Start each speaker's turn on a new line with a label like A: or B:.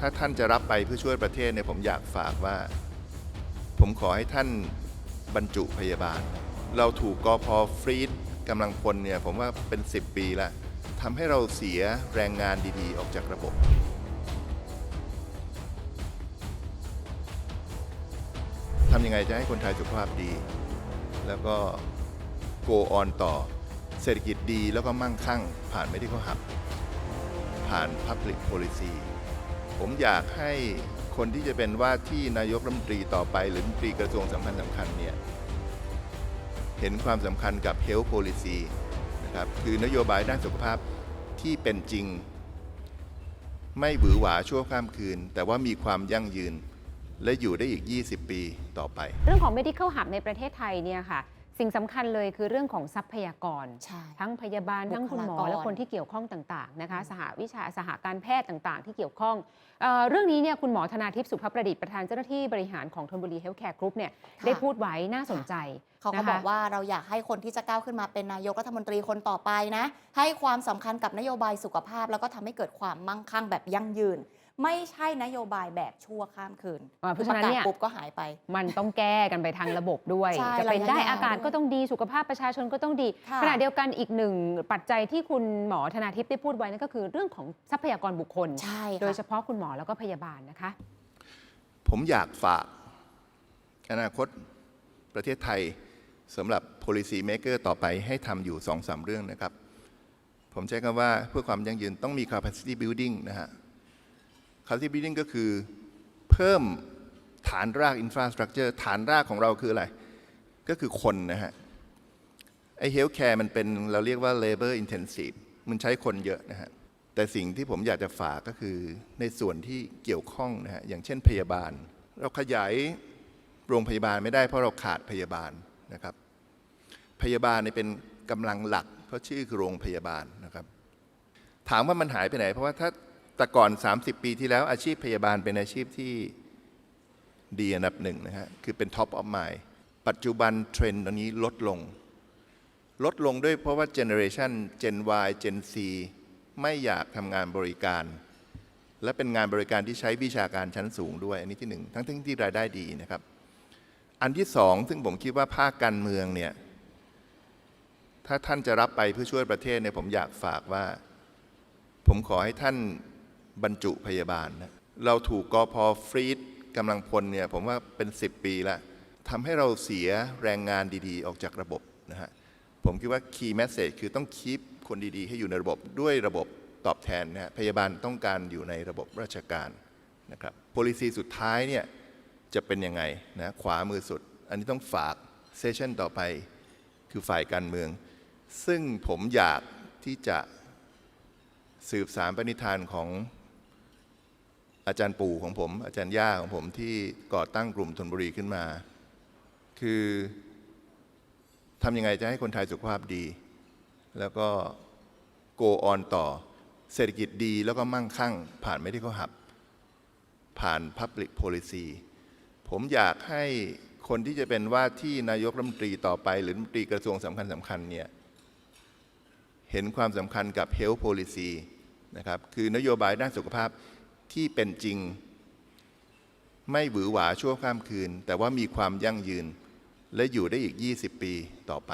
A: ถ้าท่านจะรับไปเพื่อช่วยประเทศเนี่ยผมอยากฝากว่า ผมขอให้ท่านบรรจุพยาบาล เราถูกกอพอฟรีดกำลังพลเนี่ยผมว่าเป็น 10 ปีล้วทำให้เราเสียแรงงานดีๆ ออกจากระบบทำยังไงจะให้คนไทยสุขภาพดี แล้วก็ go on ต่อเศรษฐกิจดีแล้วก็มั่งคั่ง ผ่าน medical hub ผ่าน public policy ผมอยากให้คนที่จะเป็นว่าที่นายกรัฐมนตรีต่อไป หรือรัฐมนตรีกระทรวงสำคัญสำคัญเนี่ยเห็นความสำคัญกับ health policy นะครับคือนโยบายด้านสุขภาพที่เป็นจริง ไม่หวือหวาชั่วข้ามคืน แต่ว่ามีความยั่งยืน และอยู่ได้อีก 20 ปีต่อไป
B: เรื่องของ medical hub ในประเทศไทยเนี่ยค่ะ สิ่งสำคัญเลยคือเรื่องของทรัพยากร
C: ใช่
B: ทั้งพยาบาล
C: บุค
B: ทั้งคุณหมอ
C: ลากร
B: และคนที่เกี่ยวข้องต่างๆนะคะสหวิชาสหการแพทย์ต่างๆ ที่เกี่ยวข้องเออเรื่องนี้เนี่ยคุณหมอธนาทิพย์สุภประดิษฐ์ประธานเจ้าหน้าที่บริหารของธนบุรีเฮลท์แคร์กรุ๊ปเนี่ย
C: ค่ะ
B: ได้พูดไว้น่าสนใจ
C: เขาก็
B: นะคะ
C: บอกว่าเราอยากให้คนที่จะก้าวขึ้นมาเป็นนายกรัฐมนตรีคนต่อไปนะให้ความสำคัญกับนโยบายสุขภาพ แล้วก็ทำให้เกิดความมั่งคั่งแบบยั่งยืน ไม่ใช่นโยบายแบบชั่วข้ามคืน
B: อ่าเพราะฉะนั้นเนี่ย
C: ปกาศปุ๊บก็หายไป
B: มันต้องแก้กันไปทางระบบด้วย
C: ใช่
B: จะเป็น
C: ระยะ
B: ได้
C: ยาว
B: อากาศ
C: ด้วย
B: ก็ต้องดีสุขภาพประชาชนก็ต้องดี
C: ค่ะ
B: ขณะเดียวกันอีกหนึ่งปัจจัยที่คุณหมอธนาทิพย์ได้พูดไว้นั่นก็คือเรื่องของทรัพยากรบุคคล
C: ใช่
B: โดยเฉ
C: ค่ะ
B: พาะคุณหมอแล้วก็พยาบาลนะคะ
A: ผมอยากฝากอนาคตประเทศไทยสำหรับ policy maker ต่อไปให้ทำอยู่สองสามเรื่องนะครับ ผมใช้คำว่าเพื่อความยั่งยืนต้องมี capacity building นะฮะ capacity building ก็คือเพิ่มฐานราก infrastructure ฐานรากของเราคืออะไร ก็คือคนนะฮะ ไอ้ healthcare มันเป็นเราเรียกว่า labor intensive มันใช้คนเยอะนะฮะ แต่สิ่งที่ผมอยากจะฝากก็คือในส่วนที่เกี่ยวข้องนะฮะ อย่างเช่นพยาบาล เราขยายโรงพยาบาลไม่ได้เพราะเราขาดพยาบาลนะครับ พยาบาลเนี่ยเป็นกำลังหลัก เพราะชื่อคือโรงพยาบาลนะครับ ถามว่ามันหายไปไหน เพราะว่าถ้า แต่ก่อน 30 ปีที่แล้วอาชีพพยาบาลเป็นอาชีพที่ดีอันดับหนึ่งนะฮะ คือเป็น top of mind ปัจจุบันเทรนด์ตอนนี้ลดลง ลดลงด้วยเพราะว่าเจเนอเรชัน Gen Y Gen Z ไม่อยากทำงานบริการ และเป็นงานบริการที่ใช้วิชาการชั้นสูงด้วย อันนี้ที่หนึ่งทั้งทั้งที่รายได้ดีนะครับ อันที่สองซึ่งผมคิดว่าภาคการเมืองเนี่ย ถ้าท่านจะรับไปเพื่อช่วยประเทศเนี่ยผมอยากฝากว่า ผมขอให้ท่าน บรรจุพยาบาลนะเราถูกกอพอฟรีดกำลังพลเนี่ยผมว่าเป็น 10 ปีล้วทำให้เราเสียแรงงานดีๆ ออกจากระบบนะฮะผมคิดว่า key message คือต้องคีปคนดีๆ ให้อยู่ในระบบด้วยระบบตอบแทนนะฮะพยาบาลต้องการอยู่ในระบบราชการนะครับ policy สุดท้ายเนี่ยจะเป็นยังไงนะขวามือสุด อันนี้ต้องฝากเซสชันต่อไปคือฝ่ายการเมือง ซึ่งผมอยากที่จะสืบสารปณิธานของ อาจารย์ปู่ของผม อาจารย์ย่าของผมที่ก่อตั้งกลุ่มธนบุรีขึ้นมา คือทำยังไงจะให้คนไทยสุขภาพดี แล้วก็ go on ต่อเศรษฐกิจดีแล้วก็มั่งคั่ง ผ่าน medical hub ผ่าน public policy ผมอยากให้คนที่จะเป็นว่าที่นายกรัฐมนตรีต่อไป หรือรัฐมนตรีกระทรวงสำคัญสำคัญเนี่ยเห็นความสำคัญกับ health policy นะครับคือนโยบายด้านสุขภาพ ที่เป็นจริง ไม่หวือหวาชั่วข้ามคืน แต่ว่ามีความยั่งยืน และอยู่ได้อีก 20 ปีต่อไป